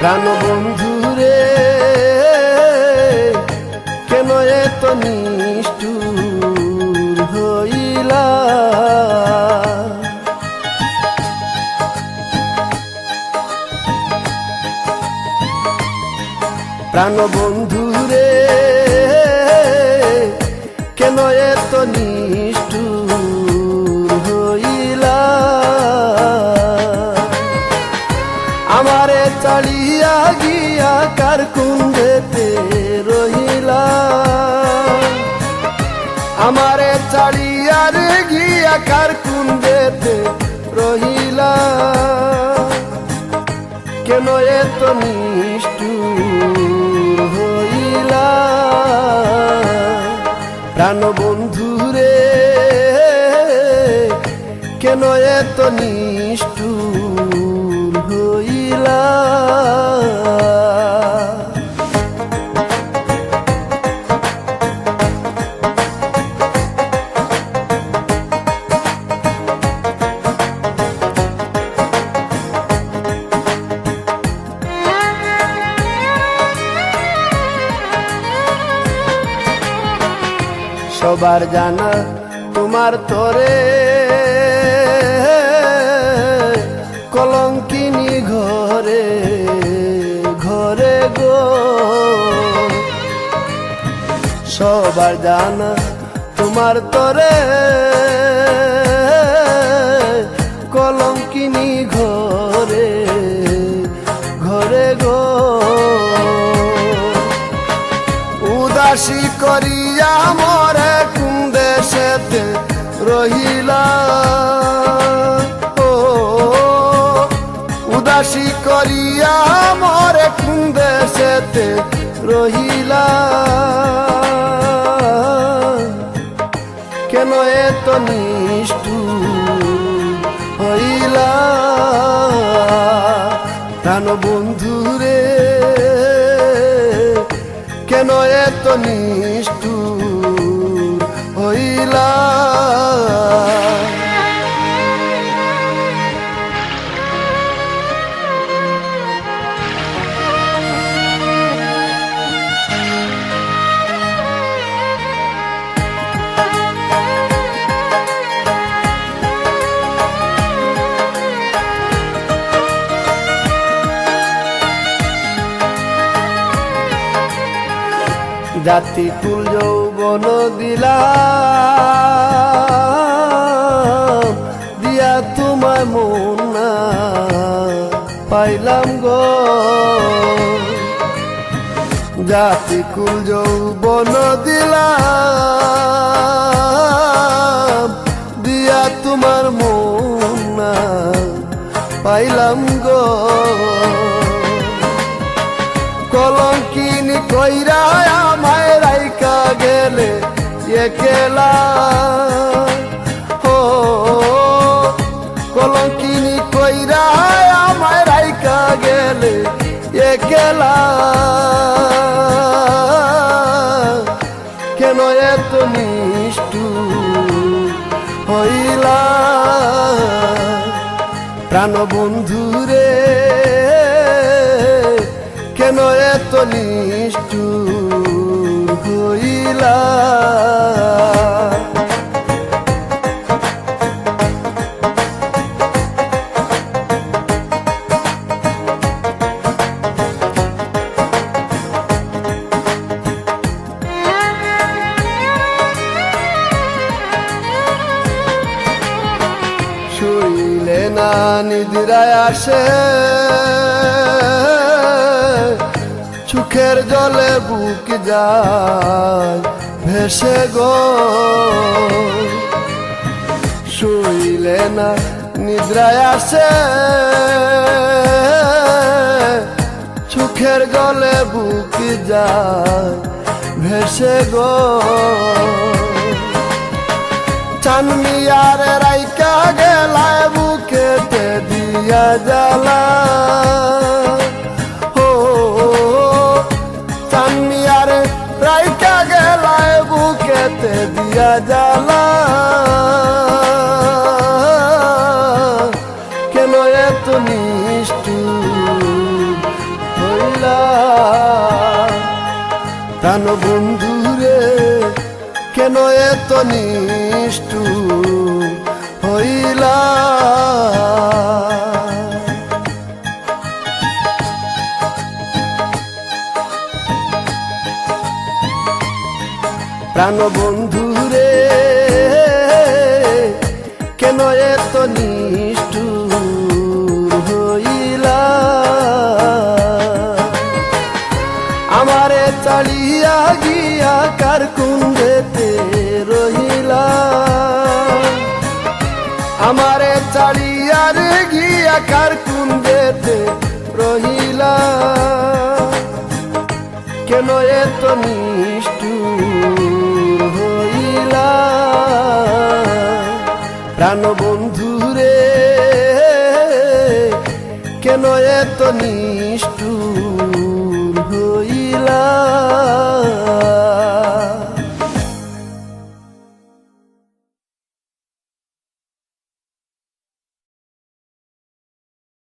প্রাণ বন্ধু রে কেন এত নিষ্ঠুর হইলা? প্রাণ বন্ধু রে কেন এত নিষ্ঠুর আমারে চালিয়া রে গিয়া কার কুন্দেতে রহিলা? কেন এত নিষ্ঠুর হইলা? প্রাণ বন্ধুরে, কেন এত নিষ্ঠুর সবার জানা তোমার তরে। কলঙ্কিনী ঘরে ঘরে গো। সবার জানা তোমার তোরে। রহিলা কেন এত নিষ্ঠু হইলা? প্রাণ বন্ধু রে কেন এত নিষ্ঠুর জাতি কুল যৌবন দিলা দিয়া মন না পাইলাম গো। জাতি কুল যৌবন দিলা দিয়া তোমার মন না পাইলাম গো। কলঙ্কিনী কইরা কেন এত নিষ্ঠু হইলা? প্রাণ বন্ধু না নিদ্রায় আসে। চোখের জলে বুক যায়, ভেসে গো। শুইলে না নিদ্রায় আসে। চোখের জলে বুক যায়, ভেসে গো। চানমিয়ার রাইকা গেলায় দিয়া জ্বালা ও চান্নিয়ার রাইকা গেলায় বুকেতে দিয়া জ্বালা। কেন এত নিষ্ঠু হইলা? তান বন্ধুরে, কেন এত নিষ্ঠু প্রাণ বন্ধু রে কেন এত নিষ্ঠুর হইলা? আমারে চালিয়া গিয়া কার কুণ্ডেতে রহিলা? আমারে চালিয়া রে গিয়া কার কুণ্ডেতে রহিলা? কেন এত নিষ্ঠুর হইলা প্রাণ বন্ধুরে কেন এত নিষ্ঠুর